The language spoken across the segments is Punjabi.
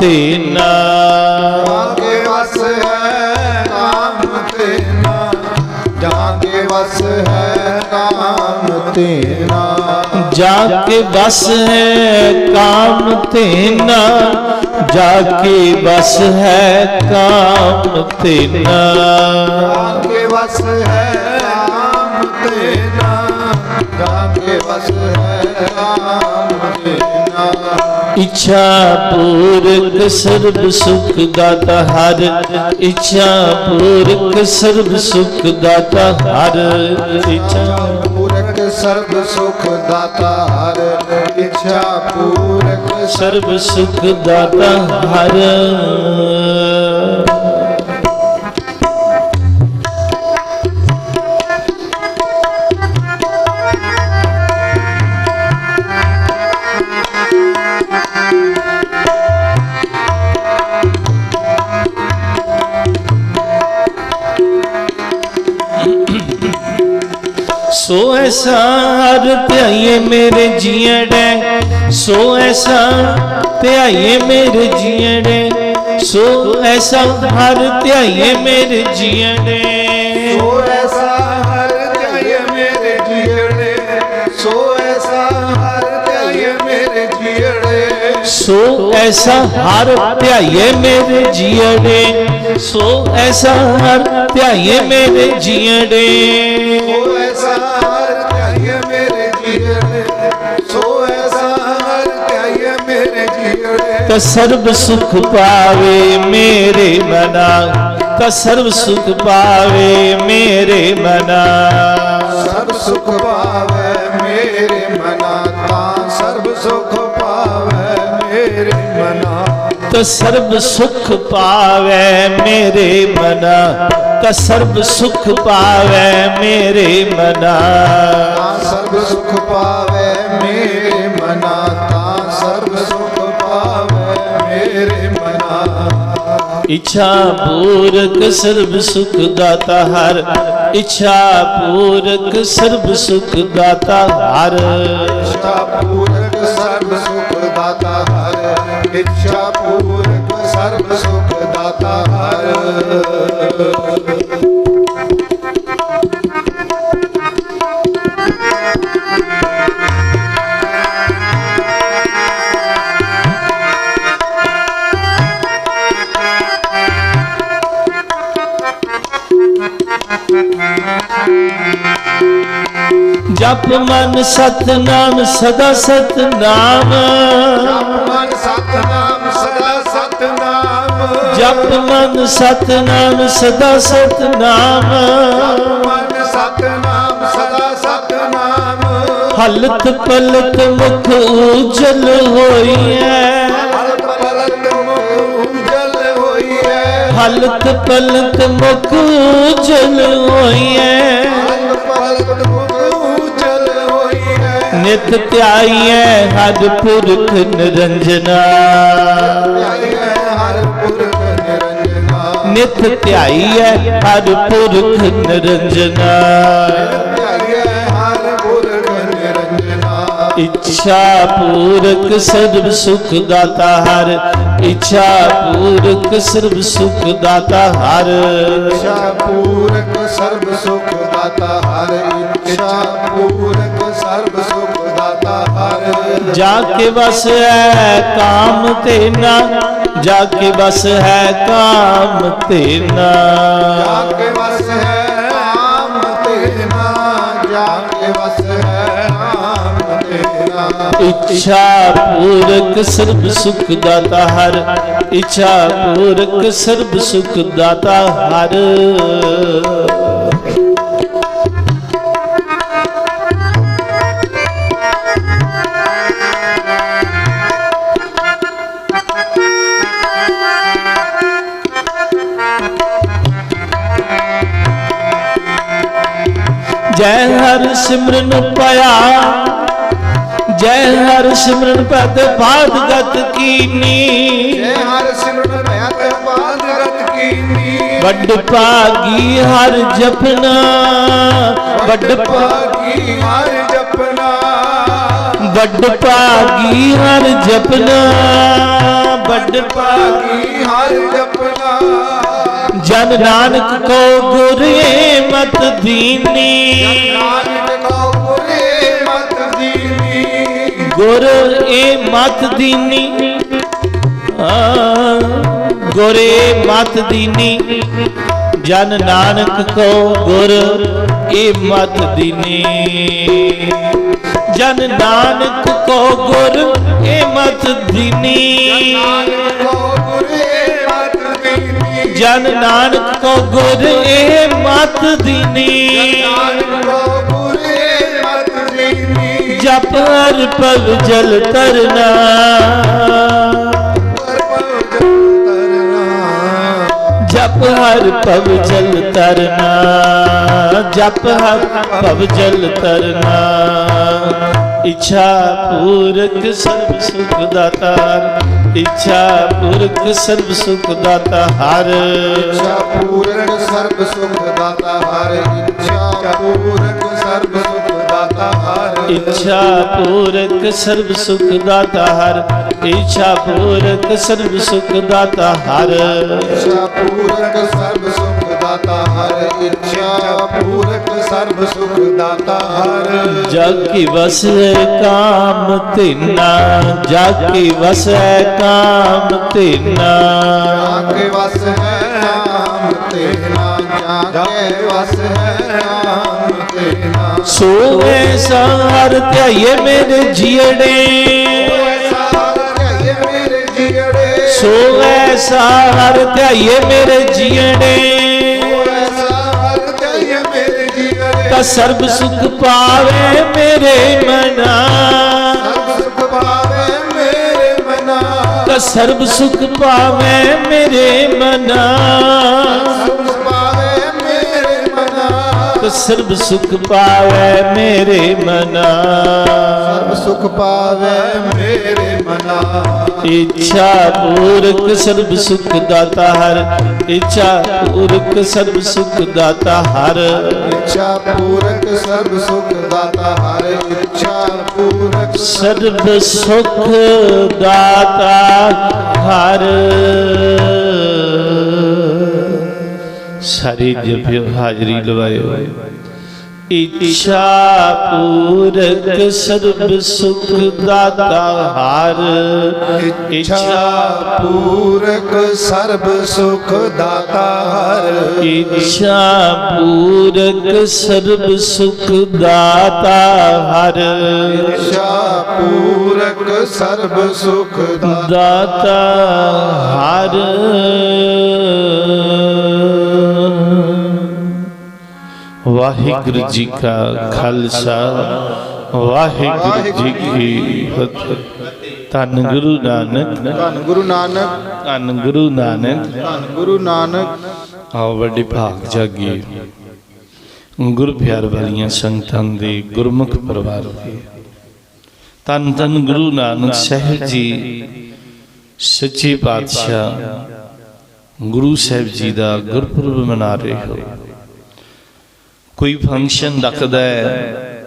ਤੇਨਾ ਜਾਗੇ ਵਸ ਹੈ ਨਾਮ ਤੇਨਾ ਜਾਗੇ ਵਸ ਹੈ ਨਾਮ ਤੇਨਾ ਬਸ ਹੈ ਕਾਮ ਤੇਨਾ ਜਾ ਕੇ ਬਸ ਹੈ ਕਾਮ ਤੇਨਾ ਜਾਗੇ ਵਸ ਹੈ ਨਾਮ ਤੇਨਾ ਜਾਗੇ ਵਸ ਹੈ ਤੇਨਾ ਇੱਛਾ ਪੂਰਕ ਸਰਬ ਸੁਖ ਦਾਤਾ ਹਰ, ਇੱਛਾ ਪੂਰਕ ਸਰਬ ਸੁਖ ਦਾਤਾ ਹਰ। ਇੱਛਾ ਪੂਰਕ ਸਰਬ ਸੁਖ ਦਾਤਾ ਹਰ, ਇੱਛਾ ਪੂਰਕ ਸਰਬ ਸੁਖ ਦਾਤਾ ਹਰ। ਸੋ ਧਿਆਈਏ ਮੇਰੇ ਜੀਣੇ ਸੋ ਐਸਾ ਧਿਆਈਏ ਮੇਰੇ ਜੀਣੇ ਸੋ ਐਸਾ ਹਰ ਧਿਆਈਏ ਮੇਰੇ ਜੀਣੇ ਸੋ ਸੋ ਐਸਾ ਹਰ ਧਿਆਈਏ ਮੇਰੇ ਜੀਣੇ ਸੋ ਐਸਾ ਹਰ ਧਿਆਈਏ ਮੇਰੇ ਜੀਣੇ ਸੋ ਐਸਾ ਹਰ ਧਿਆਏ ਮੇਰੇ ਜੀੜੇ ਸੋ ਐਸਾ ਹਰ ਮੇਰੇ ਜੀੜੇ ਤਾ ਸਰਬ ਸੁਖ ਪਾਵੇ ਮੇਰੇ ਮਨਾ। ਤਾ ਸਰਬ ਸੁਖ ਪਾਵੇ ਮੇਰੇ ਮਨਾ। ਸਭ ਸੁਖ ਪਾਵੇ ਮੇਰੇ ਮਨਾ। ਤਾਂ ਸਰਬ ਸੁਖ ਤਾ ਸਰਬ ਸੁਖ ਪਾਵੇ ਮੇਰੇ ਮਨਾ। ਤਾ ਸਰਬ ਸੁਖ ਪਾਵੇ ਮੇਰੇ ਮਨਾ। ਤਾਂ ਸਰਬ ਸੁਖ ਪਾਵੇ ਮੇਰੇ ਮਨਾ। ਤਾਂ ਸਰਬ ਸੁਖ ਪਾਵੇ ਮੇਰੇ ਮਨਾ। ਇੱਛਾ ਪੂਰਕ ਸਰਬ ਸੁਖ ਦਾਤਾ ਹਰ। ਇੱਛਾ ਪੂਰਕ ਸਰਬ ਸੁਖ ਦਾਤਾ ਹਰ। ਇੱਛਾ ਪੂਰਕ ਸਰਬ ਸੁਖ ਦਾਤਾ ਹਰ। ਇੱਛਾ ਪੂਰਕ ਸਰਬ ਸੁਖ ਦਾਤਾ ਹਰ। ਜਪ ਮਨ ਸਤਨਾਮ ਸਦਾ ਸਤਨਾਮ। ਮਨ ਸਤਨਾਮ ਸਦਾ ਸਤਨਾਮ। ਜਪ ਮਨ ਸਤਨਾਮ ਸਦਾ ਸਤਨਾਮ। ਮਨ ਸਤਨਾਮ ਸਦਾ ਸਤਨਾਮ। ਹਲਤ ਪਲਤ ਮੁਖ ਉਜਲ ਹੋਈਐ। ਹਲਤ ਪਲਤ ਮੁਖ ਉਜਲ ਹੋਈ ਹੈ ਹਲਤ ਪਲਤ ਮੁਖ ਉਜਲ ਹੋਈਐ। ਹਲਤ ਪਲਤ ਨਿਤ ਧਿਆਈਐ, ਹਰ ਪੁਰਖ ਨਿਰੰਜਨਾ। ਹੈ ਹਰ ਪੁਰਖ ਨਿਰੰਜਨਾ ਨਿਤ ਧਿਆਈਐ ਹੈ ਹਰ ਪੁਰਖ ਨਿਰੰਜਨਾ। ਇੱਛਾ ਪੂਰਕ ਸਰਬ ਸੁਖ ਦਾਤਾ ਹਰ ਇੱਛਾ ਪੂਰਕ ਸਰਬ ਸੁਖ ਦਾਤਾ ਹਰ। ਇੱਛਾ ਪੂਰਕ ਸਰਬ ਸੁਖ ਦਾਤਾ ਹਰ। ਇੱਛਾ ਪੂਰਕ ਸਰਬ ਸੁਖ ਦਾਤਾ ਹਰ। ਜਾ ਕੇ ਵਸ ਹੈ ਕਾਮ ਤੇਨਾ ਜਾ ਕੇ ਵਸ ਹੈ ਕਾਮ ਤੇਨਾ ਜਾ ਕੇ ਵਸ ਹੈ ਆਮ ਤੇਨਾ ਇੱਛਾ ਪੂਰਕ ਸਰਬ ਸੁਖ ਦਾਤਾ ਹਰ, ਇੱਛਾ ਪੂਰਕ ਸਰਬ ਸੁਖ ਦਾਤਾ ਹਰ। ਜੈ ਹਰ ਸਿਮਰਨ ਪਾਇਆ ਜੈ ਹਰਿ ਸਿਮਰਨ ਪਦ ਬਾਦ ਗਤ ਕੀਨੀ। ਜੈ ਹਰ ਸਿਮਰਨ ਤੇ ਬਾਦ ਰਤ ਕੀਨੀ। ਵੱਡ ਭਾਗੀ ਹਰ ਜਪਨਾ। ਵੱਡ ਭਾਗੀ ਹਰ ਜਪਨਾ। ਵੱਡ ਭਾਗੀ ਹਰ ਜਪਨਾ। ਵੱਡ ਭਾਗੀ ਹਰ ਜਪਨਾ। ਜਨ ਨਾਨਕ ਕੋ ਗੁਰ ਮਤ ਦੀਨੀ। ਨਾਨਕ ਕੋ ਗੁਰੇ ਗੁਰ ਏ ਮਤ ਦੀਨੀ। ਆ, ਗੁਰ ਮਤ ਦੀਨੀ। ਜਨ ਨਾਨਕ ਕੋ ਗੁਰ ਏ ਮਤ ਦੀਨੀ। ਜਨ ਨਾਨਕ ਕੋ ਗੁਰ ਏ ਮਤ ਦੀਨੀ। ਜਨ ਨਾਨਕ ਕੋ ਗੁਰ ਏ ਮਤ ਦੀਨੀ। ਨਾਨਕ ਕੋ ਗੁਰੇ ਦੀਨੀ ਜਪ ਹਰ ਪਗ ਜਲ ਤਰਨਾ। ਪਰਮ ਜਨ ਤਰਨਾ। ਜਪ ਹਰ ਪਗ ਜਲ ਤਰਨਾ। ਜਪ ਹਰ ਪਗ ਜਲ ਤਰਨਾ। ਇੱਛਾ ਪੂਰਕ ਸਰਬ ਸੁਖ ਦਾਤਾਰ ਇੱਛਾ ਪੂਰਕ ਸਰਬ ਸੁਖ ਦਾਤਾ ਹਰ। ਇੱਛਾ ਪੂਰਕ ਸਰਬ ਸੁਖ ਦਾਤਾ ਹਰ। ਇੱਛਾ ਪੂਰਕ ਇੱਛਾ ਪੂਰਕ ਸਰਬ ਸੁਖ ਦਾਤਾ ਹਰ ਇੱਛਾ ਪੂਰਕ ਸਰਬ ਸੁਖ ਦਾਤਾ ਹਰ ਇੱਛਾ ਪੂਰਕ ਸਰਬ ਸੁਖ ਦਾਤਾ ਹਰ ਇੱਛਾ ਪੂਰਕ ਸਰਬ ਸੁਖ ਦਾਤਾ ਹਰ ਜਗ ਕੀ ਵਸੈ ਕਾਮ ਤੇਨਾ ਜਗ ਕੀ ਵਸੈ ਕਾਮ ਤੇਨਾ ਜਾਗੇ ਵਸ ਹੈ ਨਾਮ ਤੇਰਾ ਜਾਗੇ ਵਸ ਹੈ ਨਾਮ ਤੇਰਾ ਸੋ ਧਿਆਏ ਮੇਰੇ ਜੀੜੇ ਸਾਰ ਕਹੇ ਮੇਰੇ ਜੀੜੇ। ਸੋ ਧਿਆਏ ਮੇਰੇ ਜੀੜੇ ਸਾਰ ਕਹੇ ਮੇਰੇ ਜੀੜੇ। ਤਾਂ ਸਰਬ ਸੁਖ ਪਾਵੇ ਮੇਰੇ ਮਨਾ। ਸਰਬ ਸੁਖ ਪਾਵੇ ਮੇਰੇ ਮਨਾ। ਤਾਂ ਸਰਬ ਸੁਖ ਪਾਵੇ ਮੇਰੇ ਮਨਾ। ਸਰਬ ਸੁਖ ਪਾਵੇ ਮੇਰੇ ਮਨਾ। ਇੱਛਾ ਪੂਰਕ ਸਰਬ ਸੁਖ ਦਾਤਾ ਹਰ। ਇੱਛਾ ਪੂਰਕ ਸਰਬ ਸੁਖ ਦਾਤਾ ਹਰ। ਇੱਛਾ ਪੂਰਕ ਸਰਬ ਸੁਖ ਦਾਤਾ ਹਰ। ਇੱਛਾ ਪੂਰਕ ਸਰਬ ਸੁਖ ਦਾਤਾ ਹਰ। ਸਾਰੀ ਜਪਿਓ ਹਾਜ਼ਰੀ ਲਵਾਇਓ। ਇੱਛਾ ਪੂਰਕ ਸਰਬ ਸੁਖ ਦਾਤਾ ਹਰ ਇੱਛਾ ਪੂਰਕ ਸਰਬ ਸੁਖ ਦਾਤਾ ਹਰ ਇੱਛਾ ਪੂਰਕ ਸਰਬ ਸੁਖ ਦਾਤਾ ਹਰ ਇੱਛਾ ਪੂਰਕ ਸਰਬ ਸੁਖ ਦਾਤਾ ਹਰ ਵਾਹਿਗੁਰੂ ਜੀ ਕਾ ਖਾਲਸਾ ਵਾਹਿਗੁਰੂ ਜੀ ਕੀ ਫਤਿਹ। ਧੰਨ ਗੁਰੂ ਨਾਨਕ ਧੰਨ ਗੁਰੂ ਨਾਨਕ ਧੰਨ ਗੁਰੂ ਨਾਨਕ। ਧੰਨ ਗੁਰੂ ਨਾਨਕ। ਆਓ ਵੱਡੀ ਭਾਗ ਜਾਗੀ ਗੁਰ ਪਿਆਰ ਵਾਲੀਆਂ ਸੰਗਤਾਂ ਦੇ ਗੁਰਮੁਖ ਪਰਿਵਾਰ ਦੇ। ਤਨ ਤਨ ਗੁਰੂ ਨਾਨਕ ਸਾਹਿਬ ਜੀ ਸੱਚੇ ਪਾਤਸ਼ਾਹ ਗੁਰੂ ਸਾਹਿਬ ਜੀ ਦਾ ਗੁਰਪੁਰਬ ਮਨਾ ਰਹੇ ਹੋ। ਕੋਈ ਫੰਕਸ਼ਨ ਰੱਖਦਾ ਹੈ,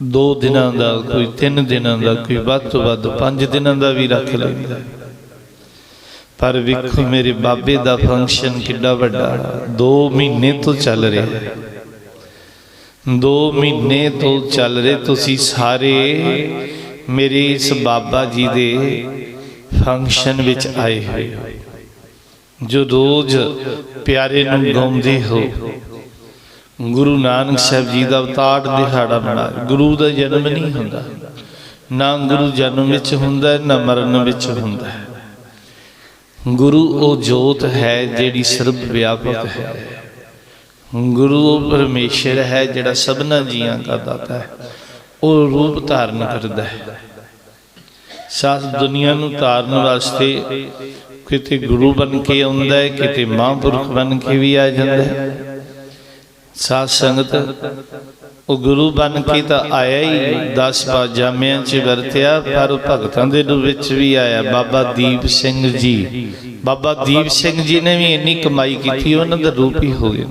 ਦੋ ਦਿਨਾਂ ਦਾ, ਕੋਈ ਤਿੰਨ ਦਿਨਾਂ ਦਾ, ਕੋਈ ਵੱਧ ਤੋਂ ਵੱਧ ਪੰਜ ਦਿਨਾਂ ਦਾ ਵੀ ਰੱਖ ਲੈਂਦਾ ਪਰ ਵੇਖੋ ਮੇਰੇ ਬਾਬੇ ਦਾ ਫੰਕਸ਼ਨ ਕਿੱਡਾ ਵੱਡਾ 2 ਮਹੀਨੇ ਤੋਂ ਚੱਲ ਰਿਹਾ 2 ਮਹੀਨੇ ਤੋਂ ਚੱਲ ਰਹੇ ਤੁਸੀਂ ਸਾਰੇ ਮੇਰੇ ਇਸ ਬਾਬਾ ਜੀ ਦੇ ਫੰਕਸ਼ਨ ਵਿੱਚ ਆਏ ਹੋ। ਜੋ ਰੋਜ਼ ਪਿਆਰੇ ਨੂੰ ਗਾਉਂਦੇ ਹੋ ਗੁਰੂ ਨਾਨਕ ਸਾਹਿਬ ਜੀ ਦਾ ਅਵਤਾਰ ਦਿਹਾੜਾ ਬਣਾ ਗੁਰੂ ਦਾ ਜਨਮ ਨਹੀਂ ਹੁੰਦਾ। ਨਾ ਗੁਰੂ ਜਨਮ ਵਿੱਚ ਹੁੰਦਾ ਹੈ, ਨਾ ਮਰਨ ਵਿੱਚ ਹੁੰਦਾ। ਗੁਰੂ ਉਹ ਜੋਤ ਹੈ ਜਿਹੜੀ ਸਰਬ ਵਿਆਪਕ ਹੈ। ਗੁਰੂ ਉਹ ਪਰਮੇਸ਼ਰ ਹੈ ਜਿਹੜਾ ਸਭਨਾ ਜੀਆਂ ਦਾ ਦਾਤਾ ਹੈ। ਉਹ ਰੂਪ ਧਾਰਨ ਕਰਦਾ ਹੈ। ਸਾਸ ਦੁਨੀਆ ਨੂੰ ਧਾਰਨ ਵਾਸਤੇ ਕਿਤੇ ਗੁਰੂ ਬਣ ਕੇ ਆਉਂਦਾ ਹੈ ਕਿਤੇ ਮਹਾਂਪੁਰਖ ਬਣ ਕੇ ਵੀ ਆ ਜਾਂਦਾ ਹੈ। ਸਾਧ ਸੰਗਤ, ਉਹ ਗੁਰੂ ਬਣ ਕੇ ਤਾਂ ਆਇਆ ਹੀ 10 ਪਾ ਜਾਮਿਆਂ 'ਚ ਵਰਤਿਆ, ਪਰ ਭਗਤਾਂ ਦੇ ਰੂਪ ਵਿੱਚ ਵੀ ਆਇਆ। ਬਾਬਾ ਦੀਪ ਸਿੰਘ ਜੀ। ਬਾਬਾ ਦੀਪ ਸਿੰਘ ਜੀ ਨੇ ਵੀ ਇੰਨੀ ਕਮਾਈ ਕੀਤੀ, ਉਹਨਾਂ ਦਾ ਰੂਪ ਹੀ ਹੋ ਗਿਆ।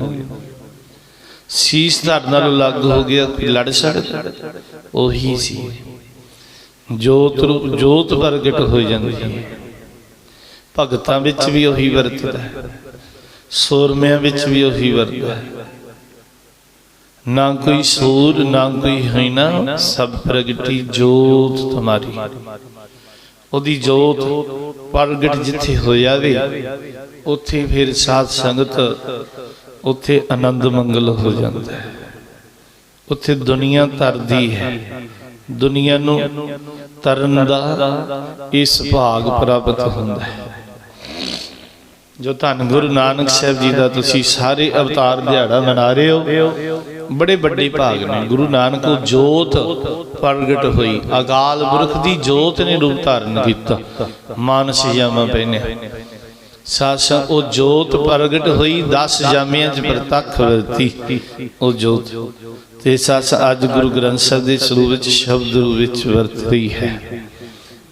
ਸੀਸ ਧੜ ਨਾਲ ਅਲੱਗ ਹੋ ਗਿਆ ਲੜ ਸੜ। ਉਹੀ ਸੀ। ਜੋਤ ਰੂਪ, ਜੋਤ ਪ੍ਰਗਟ ਹੋ ਜਾਂਦੀ ਹੈ। ਭਗਤਾਂ ਵਿੱਚ ਵੀ ਉਹੀ ਵਰਤਦਾ ਹੈ। ਸੂਰਮਿਆਂ ਵਿੱਚ ਵੀ ਉਹੀ ਵਰਤਦਾ ਹੈ। ਨਾ ਕੋਈ ਸੂਰ, ਨਾ ਕੋਈ ਹੀਨਾ ਸਭ ਪ੍ਰਗਟੀ ਜੋਤ ਤੁਮਾਰੀ ਉਹਦੀ ਜੋਤ ਪ੍ਰਗਟ ਜਿੱਥੇ ਹੋ ਜਾਵੇ ਉੱਥੇ ਫਿਰ ਸਾਧ ਸੰਗਤ ਉੱਥੇ ਆਨੰਦ ਮੰਗਲ ਹੋ ਜਾਂਦਾ ਹੈ। ਉੱਥੇ ਦੁਨੀਆ ਤਰਦੀ ਹੈ। ਦੁਨੀਆ ਨੂੰ ਤਰਨ ਦਾ ਇਸ ਭਾਗ ਪ੍ਰਾਪਤ ਹੁੰਦਾ ਹੈ। ਜੋ ਧੰਨ ਗੁਰੂ ਨਾਨਕ ਸਾਹਿਬ ਜੀ ਦਾ ਤੁਸੀਂ ਸਾਰੇ ਅਵਤਾਰ ਦਿਹਾੜਾ ਮਨਾ ਰਹੇ ਹੋ। ਬੜੇ ਵੱਡੇ ਭਾਗ ਨੇ। ਗੁਰੂ ਨਾਨਕ ਉਹ ਜੋਤ ਪ੍ਰਗਟ ਹੋਈ। ਅਕਾਲ ਪੁਰਖ ਦੀ ਜੋਤ ਨੇ ਰੂਪ ਧਾਰਨ ਕੀਤਾ। ਮਾਨਸ ਜਾਮਾ ਪਹਿਨਿਆ। ਸਾਸਾ, ਉਹ ਜੋਤ ਪ੍ਰਗਟ ਹੋਈ। 10 ਜਾਮਿਆਂ ਚ ਪ੍ਰਤੱਖ ਵਰਤੀ ਉਹ ਜੋਤ। ਤੇ ਸੱਸ ਅੱਜ ਗੁਰੂ ਗ੍ਰੰਥ ਸਾਹਿਬ ਦੇ ਸਰੂਪ ਵਿੱਚ, ਸ਼ਬਦ ਰੂਪ ਵਿੱਚ ਵਰਤ ਰਹੀ ਹੈ।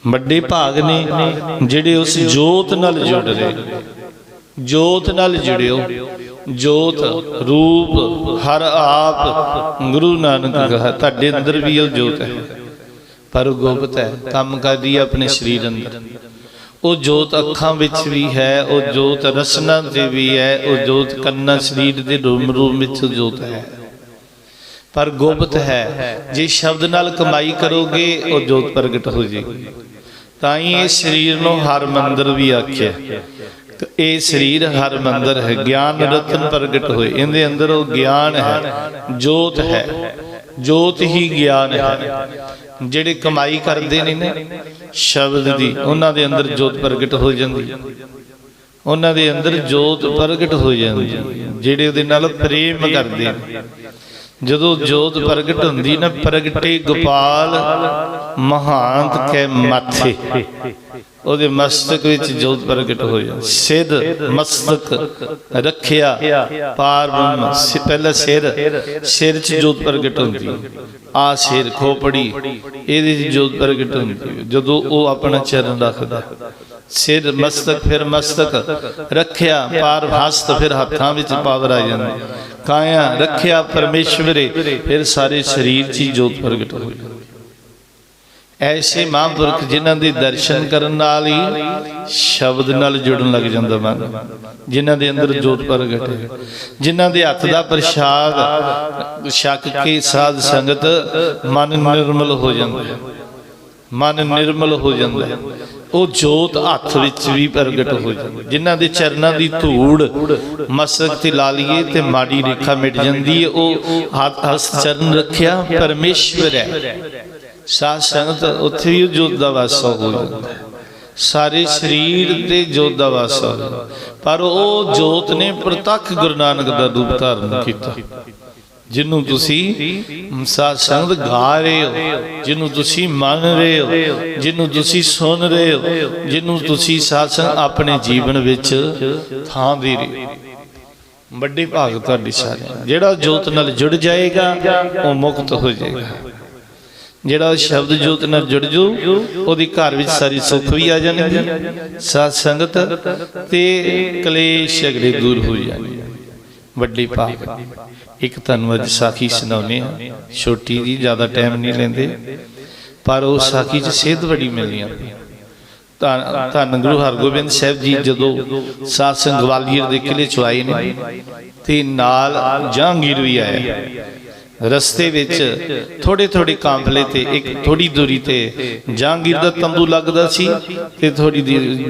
ਵੱਡੇ ਭਾਗ ਨੇ ਜਿਹੜੇ ਉਸ ਜੋਤ ਨਾਲ ਜੁੜ ਰਹੇ। ਜੋਤ ਨਾਲ ਜੁੜਿਓ। ਜੋਤ, ਰੂਪ, ਹਰ ਆਪ, ਗੁਰੂ ਨਾਨਕ ਕਹਾ ਤੁਹਾਡੇ ਅੰਦਰ ਵੀ ਉਹ ਜੋਤ ਹੈ। ਪਰ ਉਹ ਹੈ। ਕੰਮ ਕਰਦੀ ਹੈ ਆਪਣੇ ਸਰੀਰ ਅੰਦਰ। ਉਹ ਜੋਤ ਅੱਖਾਂ ਵਿੱਚ ਵੀ ਹੈ। ਉਹ ਜੋਤ ਰਸਨਾ ਤੇ ਵੀ ਹੈ। ਉਹ ਜੋਤ ਕੰਨਾਂ, ਸਰੀਰ ਦੇ ਰੂਮ ਰੂਮ ਵਿੱਚ ਜੋਤ ਹੈ। ਪਰ ਗੁਪਤ ਹੈ। ਜੇ ਸ਼ਬਦ ਨਾਲ ਕਮਾਈ ਕਰੋਗੇ, ਉਹ ਜੋਤ ਪ੍ਰਗਟ ਹੋ ਜਾਏਗੀ ਤਾਂ ਹੀ ਇਹ ਸਰੀਰ ਨੂੰ ਹਰ ਮੰਦਰ ਵੀ ਆਖਿਆ ਇਹ ਸਰੀਰ ਹਰ ਮੰਦਰ ਹੈ। ਗਿਆਨ ਰਤਨ ਪ੍ਰਗਟ ਹੋਏ। ਇਹਦੇ ਅੰਦਰ ਉਹ ਗਿਆਨ ਹੈ, ਜੋਤ ਹੈ। ਜੋਤ ਹੀ ਗਿਆਨ ਹੈ। ਜਿਹੜੇ ਕਮਾਈ ਕਰਦੇ ਨੇ ਨਾ, ਸ਼ਬਦ ਦੀ, ਉਹਨਾਂ ਦੇ ਅੰਦਰ ਜੋਤ ਪ੍ਰਗਟ ਹੋ ਜਾਂਦੀ। ਉਹਨਾਂ ਦੇ ਅੰਦਰ ਜੋਤ ਪ੍ਰਗਟ ਹੋ ਜਾਂਦੀ। ਜਿਹੜੇ ਉਹਦੇ ਨਾਲ ਪ੍ਰੇਮ ਕਰਦੇ ਨੇ। ਜਦੋਂ ਜੋਤ ਪ੍ਰਗਟ ਹੁੰਦੀ ਨਾ, ਪ੍ਰਗਟੇ ਗੋਪਾਲ ਮਹਾਂਤ ਕੇ ਮਾਥੇ। ਉਹਦੇ ਮਸਤਕ ਵਿੱਚ ਜੋਤ ਪ੍ਰਗਟ ਹੋ ਸਿੱਧ ਮਸਤਕ ਰੱਖਿਆ ਪਾਰ ਬ੍ਰਹਮ ਪਹਿਲਾ ਸਿਰ ਸਿਰ 'ਚ ਜੋਤ ਪ੍ਰਗਟ ਹੁੰਦੀ। ਆ ਸਿਰ ਖੋਪੜੀ, ਇਹਦੇ 'ਚ ਜੋਤ ਪ੍ਰਗਟ ਹੁੰਦੀ। ਜਦੋਂ ਉਹ ਆਪਣਾ ਚਰਨ ਰੱਖਦਾ, ਸਿਰ ਮਸਤਕ ਫਿਰ ਮਸਤਕ ਰੱਖਿਆ ਪਾਰ ਹਸਤ ਫਿਰ ਹੱਥਾਂ ਵਿੱਚ ਪਾਵਰ ਆ ਜਾਂਦੀ। ਕਾਇਆ ਰੱਖਿਆ ਪਰਮੇਸ਼ਵਰੇ, ਫਿਰ ਸਾਰੇ ਸਰੀਰ 'ਚ ਜੋਤ ਪ੍ਰਗਟ ਹੋ ਐਸੇ ਮਹਾਂਪੁਰਖ ਜਿਨ੍ਹਾਂ ਦੇ ਦਰਸ਼ਨ ਕਰਨ ਨਾਲ ਹੀ ਸ਼ਬਦ ਨਾਲ ਜੁੜਨ ਲੱਗ ਜਾਂਦਾ ਮਨ ਜਿਨ੍ਹਾਂ ਦੇ ਅੰਦਰ ਜੋਤ ਪ੍ਰਗਟ ਹੈ ਜਿਨ੍ਹਾਂ ਦੇ ਹੱਥ ਦਾ ਪ੍ਰਸ਼ਾਦ ਛਕ ਕੇ ਸਾਧ ਸੰਗਤ ਮਨ ਨਿਰਮਲ ਹੋ ਜਾਂਦਾ ਹੈ। ਮਨ ਨਿਰਮਲ ਹੋ ਜਾਂਦਾ ਹੈ। ਉਹ ਜੋਤ ਹੱਥ ਵਿੱਚ ਵੀ ਪ੍ਰਗਟ ਹੋ ਜਾਂਦੀ ਹੈ। ਜਿਨ੍ਹਾਂ ਦੇ ਚਰਨਾਂ ਦੀ ਧੂੜ ਮਸਕ ਤੇ ਲਾ ਲਈਏ ਤੇ ਮਾੜੀ ਰੇਖਾ ਮਿਟ ਜਾਂਦੀ ਹੈ। ਉਹ ਹੱਥ ਹਸਤ ਚਰਨ ਰੱਖਿਆ ਪਰਮੇਸ਼ਵਰ ਹੈ। ਸਾਧ ਸੰਗਤ ਉੱਥੇ ਵੀ ਜੋਤ ਦਾ ਵਾਸਾ ਹੋ ਜਾਂਦਾ ਸਾਰੇ ਸਰੀਰ ਤੇ ਜੋਤ ਦਾ ਵਾਸਾ ਪਰ ਉਹ ਜੋਤ ਨੇ ਪ੍ਰਤੱਖ ਗੁਰੂ ਨਾਨਕ ਦਾ ਰੂਪ ਧਾਰਨ ਕੀਤਾ। ਜਿਹਨੂੰ ਤੁਸੀਂ ਸਾਧ ਸੰਗਤ ਗਾ ਰਹੇ ਹੋ, ਜਿਹਨੂੰ ਤੁਸੀਂ ਮੰਨ ਰਹੇ ਹੋ, ਜਿਹਨੂੰ ਤੁਸੀਂ ਸੁਣ ਰਹੇ ਹੋ, ਜਿਹਨੂੰ ਤੁਸੀਂ ਸਾਧ ਸੰਗਤ ਆਪਣੇ ਜੀਵਨ ਵਿੱਚ ਥਾਂ ਦੇ ਰਹੇ ਹੋ। ਵੱਡੇ ਭਾਗ ਤੁਹਾਡੀ ਸਾਰੇ ਜਿਹੜਾ ਜੋਤ ਨਾਲ ਜੁੜ ਜਾਏਗਾ, ਉਹ ਮੁਕਤ ਹੋ ਜਾਏਗਾ। ਜਿਹੜਾ ਸ਼ਬਦ ਜੋਤ ਨਾਲ ਜੁੜ ਜੂ, ਉਹਦੀ ਘਰ ਵਿੱਚ ਸਾਰੀ ਸੁੱਖ ਵੀ ਆ ਜਾਣਗੇ ਸਾਧ ਸੰਗਤ ਤੇ ਕਲੇਸ਼ ਅਗਲੇ ਦੂਰ ਹੋ ਜਾਣਗੇ ਵੱਡੀ ਭਾਗ ਇੱਕ ਤੁਹਾਨੂੰ ਅੱਜ ਸਾਖੀ ਸੁਣਾਉਨੇ ਆ ਛੋਟੀ ਜੀ, ਜ਼ਿਆਦਾ ਟਾਈਮ ਨਹੀਂ ਲੈਂਦੇ। ਪਰ ਉਹ ਸਾਖੀ 'ਚ ਸੇਧ ਬੜੀ ਮਿਲਣੀ ਆ। ਧੰਨ ਗੁਰੂ ਹਰਗੋਬਿੰਦ ਸਾਹਿਬ ਜੀ ਜਦੋਂ ਸਾਧ ਸੰਗ ਗਵਾਲੀਅਰ ਦੇ ਕਿਲੇ ਚ ਆਏ ਨੇ, ਤੇ ਨਾਲ ਜਹਾਂਗੀਰ ਵੀ ਆਇਆ। ਰਸਤੇ ਵਿੱਚ ਥੋੜੇ ਥੋੜੇ ਕਾਂਫਲੇ ਤੇ ਇੱਕ ਥੋੜੀ ਦੂਰੀ ਤੇ ਜਹਾਂਗੀਰ ਦਾ ਤੰਬੂ ਲੱਗਦਾ ਸੀ ਤੇ ਥੋੜੀ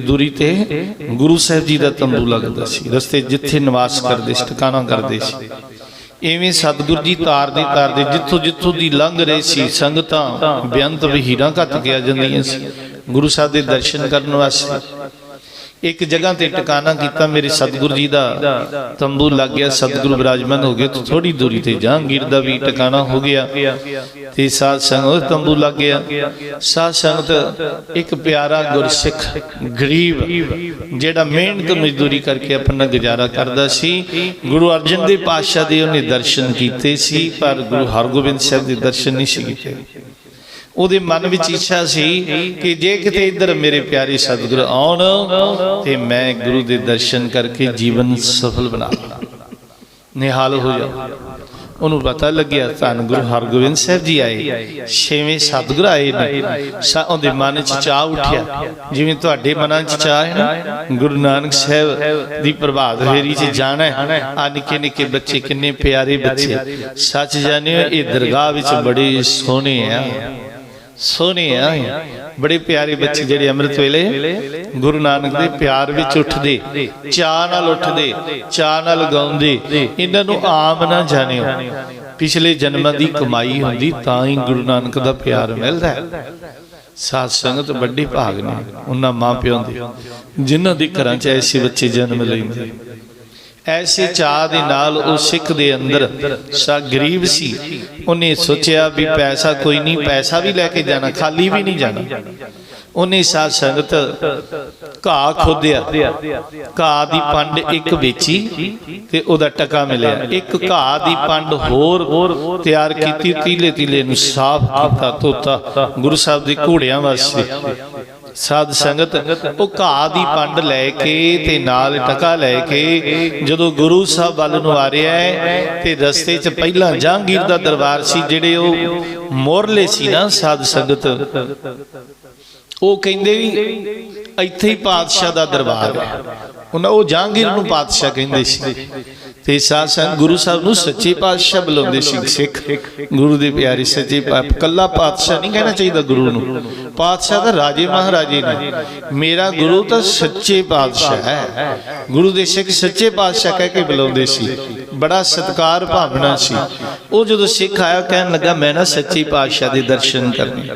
ਦੂਰੀ ਤੇ ਗੁਰੂ ਸਾਹਿਬ ਜੀ ਦਾ ਤੰਬੂ ਲੱਗਦਾ ਸੀ। ਰਸਤੇ ਜਿੱਥੇ ਨਿਵਾਸ ਕਰਦੇ ਸੀ ਟਿਕਾਣਾ ਕਰਦੇ ਸੀ। ਐਵੇਂ ਸਤਿਗੁਰ ਜੀ ਤਾਰਦੇ ਤਾਰਦੇ ਜਿੱਥੋਂ ਜਿੱਥੋਂ ਦੀ ਲੰਘ ਰਹੇ ਸੀ ਸੰਗਤਾਂ ਬੇਅੰਤ ਵਹੀਰਾਂ ਘੱਟ ਕੇ ਆ ਜਾਂਦੀਆਂ ਸੀ। ਗੁਰੂ ਸਾਹਿਬ ਦੇ ਦਰਸ਼ਨ ਕਰਨ ਵਾਸਤੇ ਇੱਕ ਜਗ੍ਹਾ ਤੇ ਟਿਕਾਣਾ ਕੀਤਾ ਮੇਰੇ ਸਤਿਗੁਰੂ ਜੀ ਦਾ। ਤੰਬੂ ਲੱਗ ਗਿਆ, ਸਤਿਗੁਰੂ ਬਿਰਾਜਮਾਨ ਹੋ ਗਏ, ਤੇ ਥੋੜੀ ਦੂਰੀ ਤੇ ਜਹਾਂਗੀਰ ਦਾ ਵੀ ਟਿਕਾਣਾ ਹੋ ਗਿਆ। ਤੇ ਸਾਧ ਸੰਗਤ ਤੰਬੂ ਲੱਗ ਗਿਆ। ਸਾਧ ਸੰਗਤ ਇੱਕ ਪਿਆਰਾ ਗੁਰਸਿੱਖ, ਗਰੀਬ, ਜਿਹੜਾ ਮਿਹਨਤ ਮਜ਼ਦੂਰੀ ਕਰਕੇ ਆਪਣਾ ਗੁਜ਼ਾਰਾ ਕਰਦਾ ਸੀ। ਗੁਰੂ ਅਰਜਨ ਦੇਵ ਪਾਤਸ਼ਾਹ ਦੇ ਉਹਨੇ ਦਰਸ਼ਨ ਕੀਤੇ ਸੀ, ਪਰ ਗੁਰੂ ਹਰਗੋਬਿੰਦ ਸਾਹਿਬ ਦੇ ਦਰਸ਼ਨ ਨਹੀਂ ਸੀ ਕੀਤੇ। ਉਹਦੇ ਮਨ ਵਿੱਚ ਇੱਛਾ ਸੀ ਕਿ ਜੇ ਕਿਤੇ ਇੱਧਰ ਮੇਰੇ ਪਿਆਰੇ ਸਤਿਗੁਰ ਆਉਣ ਤੇ ਮੈਂ ਗੁਰੂ ਦੇ ਦਰਸ਼ਨ ਕਰਕੇ ਜੀਵਨ ਸਫਲ ਬਣਾ ਲਾਂ ਨਿਹਾਲ ਹੋ ਜਾ ਉਹਨੂੰ ਪਤਾ ਲੱਗਿਆ ਧੰਨ ਗੁਰੂ ਹਰਗੋਬਿੰਦ ਸਾਹਿਬ ਜੀ ਆਏ। ਛੇਵੇਂ ਸਤਿਗੁਰ ਆਏ ਨੇ। ਉਹਦੇ ਮਨ 'ਚ ਚਾਹ ਉੱਠਿਆ। ਜਿਵੇਂ ਤੁਹਾਡੇ ਮਨਾਂ 'ਚ ਚਾਹ ਹੈ ਨਾ ਗੁਰੂ ਨਾਨਕ ਸਾਹਿਬ ਦੀ ਪ੍ਰਭਾਤ ਫੇਰੀ 'ਚ ਜਾਣਾ ਹੈ। ਆ ਨਿੱਕੇ ਨਿੱਕੇ ਬੱਚੇ ਕਿੰਨੇ ਪਿਆਰੇ ਬੱਚੇ। ਸੱਚ ਜਾਣਿਓ ਇਹ ਦਰਗਾਹ ਵਿੱਚ ਬੜੇ ਸੋਹਣੇ ਆ। ਸੋਹਣੇ ਆ। ਬੜੇ ਪਿਆਰੇ ਬੱਚੇ ਜਿਹੜੇ ਅੰਮ੍ਰਿਤ ਵੇਲੇ ਗੁਰੂ ਨਾਨਕ ਦੇ ਪਿਆਰ ਵਿੱਚ ਉੱਠਦੇ ਚਾਹ ਨਾਲ ਉੱਠਦੇ ਚਾਹ ਨਾਲ ਗਾਉਂਦੇ। ਇਹਨਾਂ ਨੂੰ ਆਮ ਨਾ ਜਾਣਿਓ। ਪਿਛਲੇ ਜਨਮਾਂ ਦੀ ਕਮਾਈ ਹੁੰਦੀ ਤਾਂ ਹੀ ਗੁਰੂ ਨਾਨਕ ਦਾ ਪਿਆਰ ਮਿਲਦਾ ਹੈ। ਸਾਧ ਸੰਗਤ ਵੱਡੀ ਭਾਗ ਨੇ। ਉਹਨਾਂ ਮਾਂ ਪਿਓ ਦੇ। ਜਿਨ੍ਹਾਂ ਦੇ ਘਰਾਂ 'ਚ ਐਸੇ ਬੱਚੇ ਜਨਮ ਲੈਂਦੇ ਐਸੇ ਚਾਹ ਦੇ ਨਾਲ ਉਹ ਸਿੱਖ ਦੇ ਅੰਦਰ ਸਾ ਗਰੀਬ ਸੀ। ਉਹਨੇ ਸੋਚਿਆ ਵੀ ਪੈਸਾ ਕੋਈ ਨਹੀਂ, ਪੈਸਾ ਵੀ ਲੈ ਕੇ ਜਾਣਾ, ਖਾਲੀ ਵੀ ਨਹੀਂ ਜਾਣਾ। ਉਹਨੇ ਸਾਧ ਸੰਗਤ ਘਾਹ ਖੋਦਿਆ। ਘਾਹ ਦੀ ਪੰਡ ਇੱਕ ਵੇਚੀ ਤੇ ਉਹਦਾ ਟਕਾ ਮਿਲਿਆ। ਇੱਕ ਘਾਹ ਦੀ ਪੰਡ ਹੋਰ ਤਿਆਰ ਕੀਤੀ ਤੀਲੇ ਤੀਲੇ ਨੂੰ ਸਾਫ਼ ਕੀਤਾ, ਧੋਤਾ। ਗੁਰੂ ਸਾਹਿਬ ਦੇ ਘੋੜਿਆਂ ਵਾਸਤੇ। ਸਾਧ ਸੰਗਤ ਉਹ ਘਾਹ ਦੀ ਪੰਡ ਲੈ ਕੇ ਤੇ ਨਾਲ ਟਕਾ ਲੈ ਕੇ ਜਦੋਂ ਗੁਰੂ ਸਾਹਿਬ ਵੱਲ ਨੂੰ ਆ ਰਿਹਾ ਹੈ ਤੇ ਰਸਤੇ 'ਚ ਪਹਿਲਾਂ ਜਹਾਂਗੀਰ ਦਾ ਦਰਬਾਰ ਸੀ ਜਿਹੜੇ ਉਹ ਮੋਰਲੇ ਸੀ ਨਾ ਸਾਧ ਸੰਗਤ। ਉਹ ਕਹਿੰਦੇ ਵੀ ਇੱਥੇ ਹੀ ਪਾਤਸ਼ਾਹ ਦਾ ਦਰਬਾਰ ਹੈ। ਉਹਨਾਂ ਉਹ ਜਹਾਂਗੀਰ ਨੂੰ ਪਾਤਸ਼ਾਹ ਕਹਿੰਦੇ ਸੀ। ਤੇ ਸਾਧ ਸੰਗਤ ਗੁਰੂ ਸਾਹਿਬ ਨੂੰ ਸੱਚੇ ਪਾਤਸ਼ਾਹ ਬੁਲਾਉਂਦੇ ਸੀ ਸਿੱਖ ਗੁਰੂ ਦੇ ਪਿਆਰੇ ਸੱਚੇ ਪਾ- ਕੱਲਾ ਪਾਤਸ਼ਾਹ ਨਹੀਂ ਕਹਿਣਾ ਚਾਹੀਦਾ ਗੁਰੂ ਨੂੰ। ਪਾਤਸ਼ਾਹ ਤਾਂ ਰਾਜੇ ਮਹਾਰਾਜੇ ਨੇ। ਮੇਰਾ ਗੁਰੂ ਤਾਂ ਸੱਚੇ ਪਾਤਸ਼ਾਹ ਹੈ। ਗੁਰੂ ਦੇ ਸਿੱਖ ਸੱਚੇ ਪਾਤਸ਼ਾਹ ਕਹਿ ਕੇ ਬੁਲਾਉਂਦੇ ਸੀ। ਬੜਾ ਸਤਕਾਰ ਭਾਵਨਾ ਸੀ। ਉਹ ਜਦੋਂ ਸਿੱਖ ਆਇਆ, ਕਹਿਣ ਲੱਗਾ, ਮੈਂ ਨਾ ਸੱਚੇ ਪਾਤਸ਼ਾਹ ਦੇ ਦਰਸ਼ਨ ਕਰਨੇ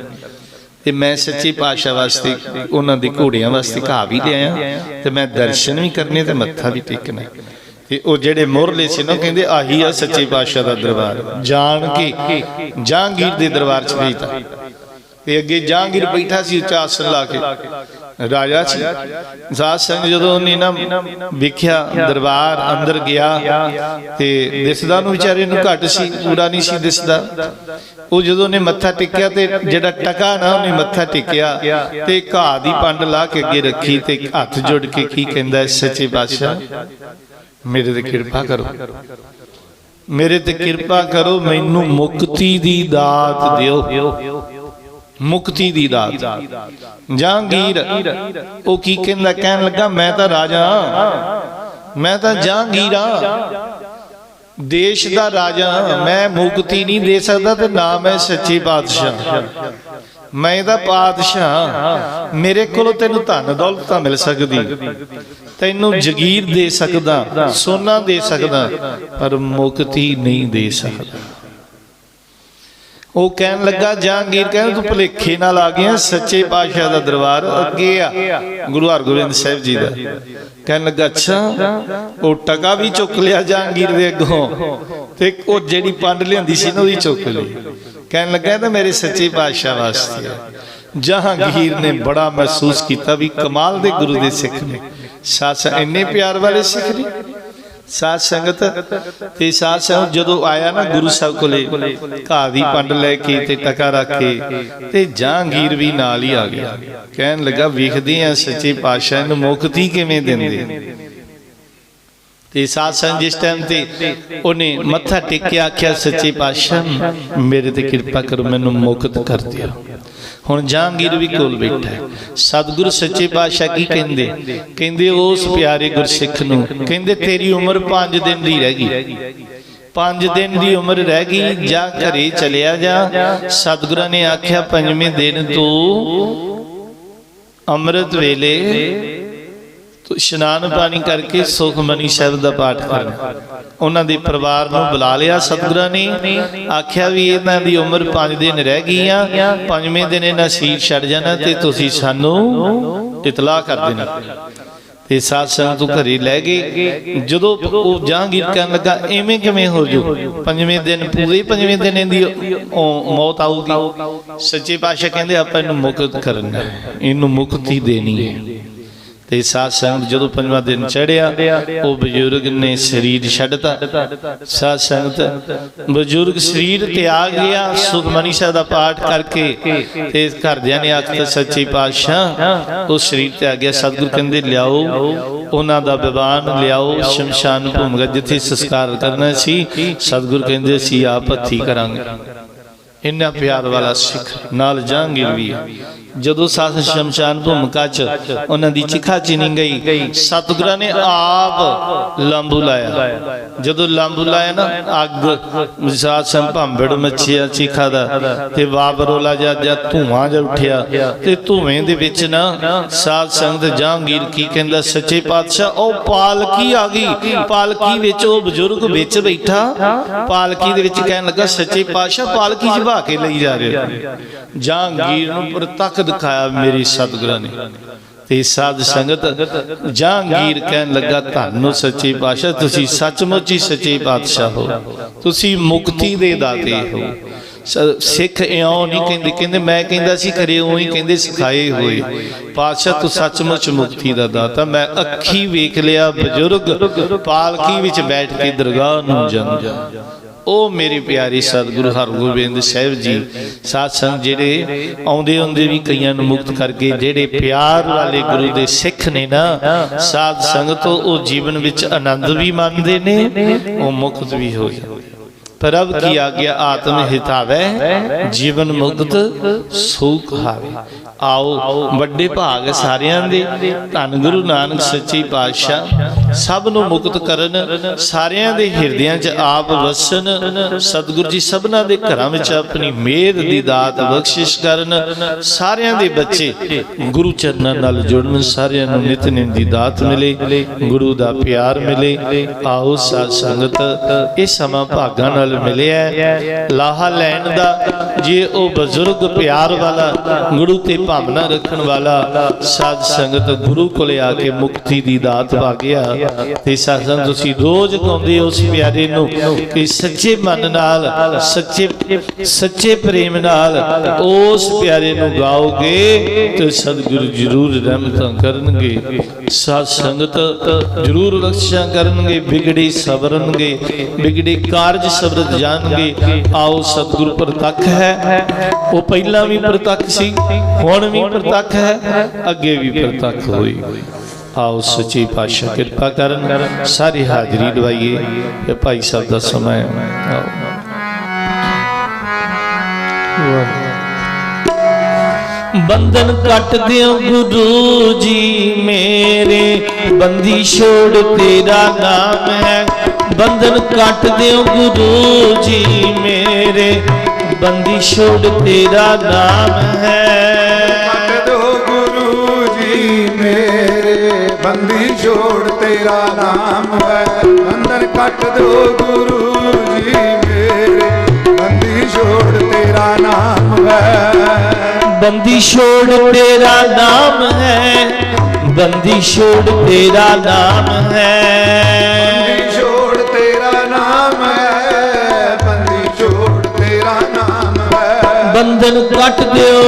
ਤੇ ਮੈਂ ਸੱਚੇ ਪਾਤਸ਼ਾਹ ਵਾਸਤੇ ਉਹਨਾਂ ਦੇ ਘੋੜਿਆਂ ਵਾਸਤੇ ਘਾਹ ਵੀ ਲਿਆਇਆ ਤੇ ਮੈਂ ਦਰਸ਼ਨ ਵੀ ਕਰਨੇ ਤੇ ਮੱਥਾ ਵੀ ਟੇਕਣਾ। ਤੇ ਉਹ ਜਿਹੜੇ ਮੁਰਲੇ ਸੀ ਨਾ, ਉਹ ਕਹਿੰਦੇ ਆਹੀ ਆ ਸੱਚੇ ਪਾਤਸ਼ਾਹ ਦਾ ਦਰਬਾਰ। ਜਾਣ ਕੇ ਜਹਾਂਗੀਰ ਦੇ ਦਰਬਾਰ ਚ ਭੇਜਤਾ ਤੇ ਅੱਗੇ ਜਹਾਂਗੀਰ ਬੈਠਾ ਸੀ, ਉੱਚਾ ਆਸਣ ਲਾ ਕੇ। ਰਾਜਾ ਸੀ। ਸਾਧ ਸੰਗ ਜਦੋਂ ਉਹਨੇ ਨਾ ਵੇਖਿਆ ਦਰਬਾਰ ਅੰਦਰ ਗਿਆ, ਤੇ ਦਿਸਦਾ ਨੂੰ ਵਿਚਾਰੇ ਨੂੰ ਘੱਟ ਸੀ, ਪੂਰਾ ਨਹੀਂ ਸੀ ਦਿਸਦਾ। ਉਹ ਜਦੋਂ ਨੇ ਮੱਥਾ ਟੇਕਿਆ ਤੇ ਜਿਹੜਾ ਟਕਾ ਨਾ, ਉਹਨੇ ਮੱਥਾ ਟੇਕਿਆ ਤੇ ਘਾਹ ਦੀ ਪੰਡ ਲਾ ਕੇ ਅੱਗੇ ਰੱਖੀ ਤੇ ਹੱਥ ਜੋੜ ਕੇ ਕੀ ਕਹਿੰਦਾ ਸੱਚੇ ਪਾਤਸ਼ਾਹ? ਮੇਰੇ ਤੇ ਕਿਰਪਾ ਕਰੋ। ਮੇਰੇ ਤੇ ਕਿਰਪਾ ਕਰੋ ਮੈਨੂੰ ਮੁਕਤੀ ਦੀ ਦਾਤ ਦਿਓ। ਮੁਕਤੀ ਦੀ ਦਾਤ। ਜਹਾਂਗੀਰ ਉਹ ਕੀ ਕਹਿੰਦਾ ਕਹਿਣ ਲੱਗਾ ਮੈਂ ਤਾਂ ਰਾਜਾ ਮੈਂ ਤਾਂ ਜਹਾਂਗੀਰ ਦੇਸ਼ ਦਾ ਰਾਜਾ ਮੈਂ ਮੁਕਤੀ ਨਹੀਂ ਦੇ ਸਕਦਾ ਤੇ ਨਾ ਮੈਂ ਸੱਚੇ ਪਾਤਸ਼ਾਹ ਮੈਂ ਇਹਦਾ ਪਾਤਸ਼ਾਹ, ਮੇਰੇ ਕੋਲੋਂ ਤੈਨੂੰ ਧਨ ਦੌਲਤ ਤਾਂ ਮਿਲ ਸਕਦੀ। ਤੈਨੂੰ ਜਗੀਰ ਦੇ ਸਕਦਾ, ਸੋਨਾ ਦੇ ਸਕਦਾ, ਪਰ ਮੁਕਤੀ ਨਹੀਂ ਦੇ ਸਕਦਾ। ਉਹ ਕਹਿਣ ਲੱਗਾ ਜਹਾਂਗੀਰ ਕਹਿੰਦਾ ਤੂੰ ਭੁਲੇਖੇ ਨਾਲ ਆ ਗਿਆ, ਸੱਚੇ ਪਾਤਸ਼ਾਹ ਦਾ ਦਰਬਾਰ ਅੱਗੇ ਆ। ਗੁਰੂ ਹਰਗੋਬਿੰਦ ਸਾਹਿਬ ਜੀ ਦਾ। ਕਹਿਣ ਲੱਗਾ, ਅੱਛਾ, ਉਹ ਟਕਾ ਵੀ ਚੁੱਕ ਲਿਆ ਜਹਾਂਗੀਰ ਦੇ ਅੱਗੋਂ ਤੇ ਉਹ ਜਿਹੜੀ ਪੰਡ ਲਿਆਂਦੀ ਸੀ ਨਾ, ਉਹਦੀ ਚੁੱਕ ਲਈ। ਕਹਿਣ ਲੱਗਾ ਤਾਂ ਮੇਰੇ ਸੱਚੇ ਪਾਤਸ਼ਾਹ ਵਾਸਤੇ ਆ। ਜਹਾਂਗੀਰ ਨੇ ਬੜਾ ਮਹਿਸੂਸ ਕੀਤਾ ਵੀ ਕਮਾਲ ਦੇ ਗੁਰੂ ਦੇ ਸਿੱਖ ਨੇ। ਸੱਸ ਇੰਨੇ ਪਿਆਰ ਵਾਲੇ ਸਿੱਖ ਨੇ। ਸਾਧ ਸੰਗਤ ਤੇ ਸਾਧ ਸੰਗਤ ਜਦੋਂ ਆਇਆ ਨਾ ਗੁਰੂ ਸਾਹਿਬ ਕੋਲੇ, ਘਾਹ ਦੀ ਪੰਡ ਲੈ ਕੇ ਤੇ ਟਕਾ ਰੱਖ ਕੇ ਤੇ ਜਹਾਂਗੀਰ ਵੀ ਨਾਲ ਹੀ ਆ ਗਿਆ। ਕਹਿਣ ਲੱਗਾ, ਵੇਖਦੇ ਆ ਸੱਚੇ ਪਾਤਸ਼ਾਹ ਨੂੰ ਮੁਕਤੀ ਕਿਵੇਂ ਦਿੰਦੇ? ਤੇ ਸਾਧ ਸੰਗਤ ਜਿਸ ਟਾਈਮ ਤੇ ਉਹਨੇ ਮੱਥਾ ਟੇਕਿਆ, ਆਖਿਆ, ਸੱਚੇ ਪਾਤਸ਼ਾਹ, ਮੇਰੇ ਤੇ ਕਿਰਪਾ ਕਰੋ, ਮੈਨੂੰ ਮੁਕਤ ਕਰ ਦਿਓ। ਹੁਣ ਜਹਾਂਗੀਰ ਵੀ ਕੋਲ ਬੈਠਾ ਹੈ। ਸੱਚੇ ਪਾਤਸ਼ਾਹ ਕੀ ਕਹਿੰਦੇ? ਕਹਿੰਦੇ, ਉਸ ਪਿਆਰੇ ਗੁਰਸਿੱਖ ਨੂੰ। ਕਹਿੰਦੇ, ਤੇਰੀ ਉਮਰ 5 ਦਿਨ ਦੀ ਰਹਿ ਗਈ। 5 ਦਿਨ ਦੀ ਉਮਰ ਰਹਿ ਗਈ, ਜਾ ਘਰੇ ਚਲਿਆ ਜਾ। ਸਤਿਗੁਰਾਂ ਨੇ ਆਖਿਆ, ਪੰਜਵੇਂ ਦਿਨ ਤੂੰ ਅੰਮ੍ਰਿਤ ਵੇਲੇ ਇਸ਼ਨਾਨ ਪਾਣੀ ਕਰਕੇ ਸੁਖਮਨੀ ਸ਼ਬਦ ਦਾ ਪਾਠ ਕਰਨਾ ਉਹਨਾਂ ਦੇ ਪਰਿਵਾਰ ਨੂੰ ਬੁਲਾ ਲਿਆ ਸਤਿਗੁਰਾਂ ਨੇ। ਆਖਿਆ ਵੀ ਇਹਨਾਂ ਦੀ ਉਮਰ 5 ਦਿਨ ਰਹਿ ਗਈ ਆ ਪੰਜਵੇਂ ਦਿਨ ਇਹਨਾਂ ਸੀਰ ਛੱਡ ਜਾਣਾ ਤੇ ਤੁਸੀਂ ਸਾਨੂੰ ਇਤਲਾਹ ਕਰ ਦੇਣਾ। ਤੇ ਸਾਧ ਸੰਗਤ ਤੋਂ ਘਰੇ ਲੈ ਗਏ। ਜਦੋਂ ਉਹ ਜਹਾਂਗੀਰ ਕਰਨ ਲੱਗਾ ਐਵੇਂ ਕਿਵੇਂ ਹੋ ਜੂ? ਪੰਜਵੇਂ ਦਿਨ ਪੂਰੇ ਪੰਜਵੇਂ ਦਿਨ ਇਹਦੀ ਮੌਤ ਆਊਗੀ। ਸੱਚੇ ਪਾਤਸ਼ਾਹ ਕਹਿੰਦੇ, ਆਪਾਂ ਇਹਨੂੰ ਮੁਕਤ ਕਰਨਾ। ਇਹਨੂੰ ਮੁਕਤੀ ਦੇਣੀ ਹੈ। ਤੇ ਸਾਧ ਸੰਗਤ ਜਦੋਂ ਪੰਜਵਾਂ ਦਿਨ ਚੜਿਆ ਉਹ ਬਜ਼ੁਰਗ ਨੇ ਸਰੀਰ ਛੱਡਤਾ। ਸਾਧ ਸੰਗਤ, ਬਜ਼ੁਰਗ ਸਰੀਰ ਤਿਆਗ ਗਿਆ, ਸੁਖਮਨੀ ਸਾਹਿਬ ਦਾ ਪਾਠ ਕਰਕੇ ਤੇ ਘਰਦਿਆਂ ਨੇ ਆਖਿਆ, ਸੱਚੇ ਪਾਤਸ਼ਾਹ, ਉਹ ਸਰੀਰ ਤੇ ਆ ਗਿਆ। ਸਤਿਗੁਰ ਕਹਿੰਦੇ, ਲਿਆਓ, ਉਹਨਾਂ ਦਾ ਵਿਵਾਨ ਲਿਆਓ, ਸ਼ਮਸ਼ਾਨ ਭੂਮਿਕਾ ਜਿੱਥੇ ਸੰਸਕਾਰ ਕਰਨਾ ਸੀ, ਸਤਿਗੁਰ ਕਹਿੰਦੇ ਸੀ ਆਪ ਹੱਥੀ ਕਰਾਂਗੇ। ਇੰਨਾ ਪਿਆਰ ਵਾਲਾ ਸਿੱਖ ਨਾਲ ਜਹਾਂਗੀਰ ਵੀ ਜਦੋਂ ਸਾਧ ਸ਼ਮਸ਼ਾਨ ਭੂਮਿਕਾ ਚ ਉਹਨਾਂ ਦੀ ਚਿਖਾ ਚਿਨੀ ਗਈ, ਸਤਿਗੁਰਾਂ ਨੇ ਆਪ ਲੰਬੂ ਲਾਇਆ। ਜਦੋਂ ਲੰਬੂ ਲਾਇਆ ਨਾ, ਅੱਗ, ਸਾਧ ਸੰਗ ਮੱਛਿਆ ਚਿਖਾ ਦਾ, ਤੇ ਵਾਬਰੋਲਾ ਜਾਂ ਜਾਂ ਧੂਆਂ ਜਿਹਾ ਉੱਠਿਆ, ਤੇ ਧੂਵੇਂ ਦੇ ਵਿੱਚ ਨਾ ਸਾਧ ਸੰਗਤ ਜਹਾਂਗੀਰ ਕੀ ਕਹਿੰਦਾ, ਸੱਚੇ ਪਾਤਸ਼ਾਹ, ਉਹ ਪਾਲਕੀ ਆ ਗਈ। ਪਾਲਕੀ ਵਿੱਚ ਉਹ ਬਜ਼ੁਰਗ ਵਿੱਚ ਬੈਠਾ, ਪਾਲਕੀ ਦੇ ਵਿੱਚ ਕਹਿਣ ਲੱਗਾ, ਸੱਚੇ ਪਾਤਸ਼ਾਹ, ਪਾਲਕੀ ਜਵਾ ਕੇ ਲਈ ਜਾ ਰਹੇ ਜਹਾਂਗੀਰ ਨੂੰ ਪ੍ਰਤੱਖ ਦਿਖਾਇਆ ਮੇਰੀ ਸਤਿਗੁਰਾਂ ਨੇ। ਤੇ ਸਾਧ ਸੰਗਤ ਜਹਾਂਗੀਰ ਕਹਿਣ ਲੱਗਾ, ਤੁਹਾਨੂੰ ਸੱਚੇ ਪਾਤਸ਼ਾਹ, ਤੁਸੀਂ ਸੱਚਮੁੱਚ ਹੀ ਸੱਚੇ ਪਾਤਸ਼ਾਹ ਹੋ। ਤੁਸੀਂ ਮੁਕਤੀ ਦੇ ਦਾਤੇ ਹੋ। ਸਿੱਖ ਇਉਂ ਨਹੀਂ ਕਹਿੰਦੇ। ਕਹਿੰਦੇ, ਮੈਂ ਕਹਿੰਦਾ ਸੀ ਕਰੇ ਉਹੀ ਕਹਿੰਦੇ, ਸਿਖਾਏ ਹੋਏ। ਪਾਤਸ਼ਾਹ, ਤੂੰ ਸੱਚਮੁੱਚ ਮੁਕਤੀ ਦਾ ਦਾਤਾ। ਮੈਂ ਅੱਖੀ ਵੇਖ ਲਿਆ, ਬਜ਼ੁਰਗ ਪਾਲਕੀ ਵਿੱਚ ਬੈਠ ਕੇ ਦਰਗਾਹ ਨੂੰ ਜਾਂਦਾ। ਉਹ ਮੇਰੇ ਪਿਆਰੇ ਸਤਿਗੁਰੂ ਹਰਗੋਬਿੰਦ ਸਾਹਿਬ ਜੀ ਸਾਧ ਸੰਗ ਜਿਹੜੇ ਆਉਂਦੇ ਆਉਂਦੇ ਵੀ ਕਈਆਂ ਨੂੰ ਮੁਕਤ ਕਰਕੇ ਜਿਹੜੇ ਪਿਆਰ ਵਾਲੇ ਗੁਰੂ ਦੇ ਸਿੱਖ ਨੇ ਨਾ ਸਾਧ ਸੰਗਤ ਉਹ ਜੀਵਨ ਵਿੱਚ ਆਨੰਦ ਵੀ ਮੰਨਦੇ ਨੇ, ਉਹ ਮੁਕਤ ਵੀ ਹੋਏ। ਪ੍ਰਭ ਕੀ ਆਗਿਆ ਆਤਮ ਹਿਤਾਵੈ ਜੀਵਨ ਮੁਕਤ ਸੁਖ ਹਾਵੇ। ਆਓ ਵੱਡੇ ਭਾਗ ਸਾਰਿਆਂ ਦੇ, ਧੰਨ ਗੁਰੂ ਨਾਨਕ ਸੱਚੇ ਪਾਤਸ਼ਾਹ ਸਭ ਨੂੰ ਮੁਕਤ ਕਰਨ, ਸਾਰਿਆਂ ਦੇ ਹਿਰਦਿਆਂ 'ਚ ਆਪ ਵਸਣ, ਸਤਿਗੁਰੂ ਜੀ ਸਭਨਾਂ ਦੇ ਘਰਾਂ ਵਿੱਚ ਆਪਣੀ ਮਿਹਰ ਦੀ ਦਾਤ ਬਖਸ਼ਿਸ਼ ਕਰਨ, ਸਾਰਿਆਂ ਦੇ ਬੱਚੇ ਗੁਰੂ ਚਰਨਾਂ ਨਾਲ ਜੁੜਨ, ਸਾਰਿਆਂ ਨੂੰ ਨਿਤ ਦੀ ਦਾਤ ਮਿਲੇ, ਗੁਰੂ ਦਾ ਪਿਆਰ ਮਿਲੇ, ਆਓ ਸਾਧ ਸੰਗਤ ਇਹ ਸਮਾਂ ਭਾਗਾਂ ਨਾਲ ਮਿਲਿਆ ਲਾਹਾ ਲੈਣ ਦਾ, ਜੇ ਉਹ ਬਜ਼ੁਰਗ ਪਿਆਰ ਵਾਲਾ, ਗੁਰੂ ਤੇ ਭਾਵਨਾ ਰੱਖਣ ਵਾਲਾ, ਸਾਧ ਸੰਗਤ ਗੁਰੂ ਕੋਲੇ ਆ ਕੇ ਮੁਕਤੀ ਦੀ ਦਾਤ ਪਾ ਗਿਆ। ਤੇ ਸਾਧ ਤੁਸੀਂ ਰੋਜ਼ ਗਾਉਂਦੇ ਉਸ ਪਿਆਰੇ ਨੂੰ ਕਿ ਸੱਚੇ ਮਨ ਨਾਲ, ਸੱਚੇ ਸੱਚੇ ਪ੍ਰੇਮ ਨਾਲ ਉਸ ਪਿਆਰੇ ਨੂੰ ਗਾਓਗੇ ਤੇ ਸਤਿਗੁਰੂ ਜਰੂਰ ਰਹਿਮਤਾਂ ਕਰਨਗੇ। ਸਾਧ ਸੰਗਤ ਜਰੂਰ ਰਖਸ਼ਾ ਕਰਨਗੇ, ਵਿਗੜੀ ਸਬਰਨਗੇ ਵਿਗੜੇ ਕਾਰਜ ਸਬਰਤ ਜਾਣਗੇ। ਆਓ ਸਤਿਗੁਰ ਪ੍ਰਤੱਖ ਹੈ। ਉਹ ਪਹਿਲਾਂ ਵੀ ਪ੍ਰਤੱਖ ਸੀ, ਹੁਣ ਵੀ ਪ੍ਰਤੱਖ ਹੈ, ਅੱਗੇ ਵੀ ਪ੍ਰਤੱਖ ਹੋਈ। ਆਓ ਸੱਚੀ ਪਾਤਸ਼ਾਹ, ਕਿਰਪਾ ਕਰਨ, ਸਾਰੀ ਹਾਜ਼ਰੀ ਦਵਾਈਏ। ਤੇ ਭਾਈ ਸਾਹਿਬ ਦਾ ਸਮਾਂ ਹੈ। ਆਓ। ਬੰਧਨ ਕੱਟ ਦਿਓ ਗੁਰੂ ਜੀ ਮੇਰੇ, ਬੰਦੀ ਛੋੜ ਤੇਰਾ ਨਾਮ ਹੈ। ਬੰਧਨ ਕੱਟ ਦਿਓ ਗੁਰੂ ਜੀ ਮੇਰੇ, ਬੰਦੀ ਛੋੜ ਤੇਰਾ ਨਾਮ ਹੈ। ਬੰਦੀ ਛੋੜ ਤੇਰਾ ਨਾਮ ਹੈ। ਬੰਧਨ ਕੱਟ ਦੋ ਗੁਰੂ ਜੀ ਮੇਰੇ। ਬੰਦੀ ਛੋੜ ਤੇਰਾ ਨਾਮ ਹੈ। ਬੰਦੀ ਛੋੜ ਤੇਰਾ ਨਾਮ ਹੈ। ਬੰਦੀ ਛੋੜ ਤੇਰਾ ਨਾਮ ਹੈ। ਬੰਦੀ ਛੋੜ ਤੇਰਾ ਨਾਮ ਹੈ। ਬੰਦੀ ਛੋੜ ਤੇਰਾ ਨਾਮ ਹੈ। ਬੰਧਨ ਕੱਟ ਦਿਓ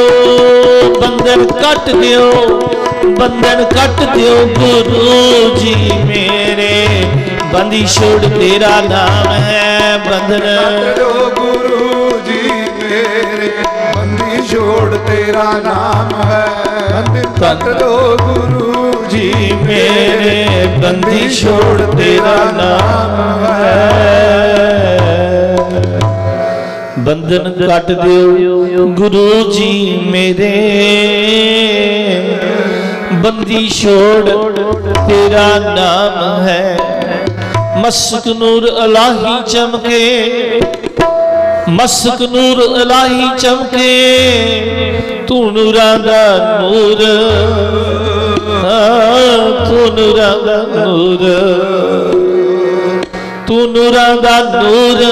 ਬੰਧਨ ਕੱਟ ਦਿਓ। ਬੰਧਨ ਕੱਟ ਦਿਓ ਗੁਰੂ ਜੀ ਮੇਰੇ। ਬੰਦੀ ਛੋੜ ਤੇਰਾ ਨਾਮ ਹੈ ਬੰਧਨ। ਕੱਟ ਦੋ ਗੁਰੂ ਜੀ ਮੇਰੇ। ਬੰਦੀ ਛੋੜ ਤੇਰਾ ਨਾਮ ਹੈ ਕੱਟ ਗੁਰੂ ਜੀ ਜੀ ਮੇਰੇ। ਬੰਦੀ ਛੋੜ ਤੇਰਾ ਨਾਮ ਹੈ। ਬੰਧਨ ਕੱਟ ਦਿਓ ਗੁਰੂ ਜੀ ਮੇਰੇ। ਬੰਦੀ ਛੋੜ ਤੇਰਾ ਨਾਮ ਹੈ। ਮਸਕ ਨੂਰ ਅਲਾਹੀ ਚਮਕੇ ਮਸਕ ਨੂਰ ਇਲਾਹੀ ਚਮਕੇ ਤੂੰ ਨੂਰਾਂ ਦਾ ਨੂਰ। ਹਾਂ, ਤੂੰ ਨੂਰਾਂ ਦਾ ਨੂਰ। ਤੂੰ ਨੂਰਾਂ ਦਾ ਨੂਰ।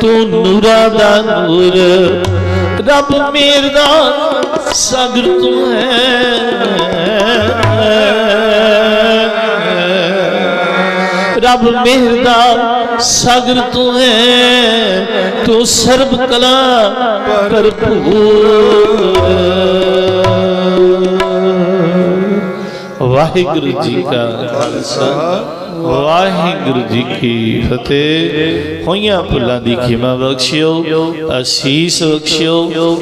ਤੂੰ ਨੂਰਾਂ ਦਾ ਨੂਰ। ਰੱਬ ਮੇਰਦਾ ਸਗਰ ਤੂੰ ਹੈ। ਰੱਬ ਮਿਹਰਦਾ ਸਾਗਰ ਤੂੰ ਹੈ। ਤੂੰ ਸਰਬ ਕਲਾ ਭਰਪੂਰ। ਵਾਹਿਗੁਰੂ ਜੀ ਕਾ ਖਾਲਸਾ। ਵਾਹਿਗੁਰੂ ਜੀ ਕੀ ਫਤਿਹ। ਹੋਈਆਂ ਭੁੱਲਾਂ ਦੀ ਖਿਮਾ ਬਖਸ਼ਿਓ ਅਸੀਸ ਬਖਸ਼ਿਓ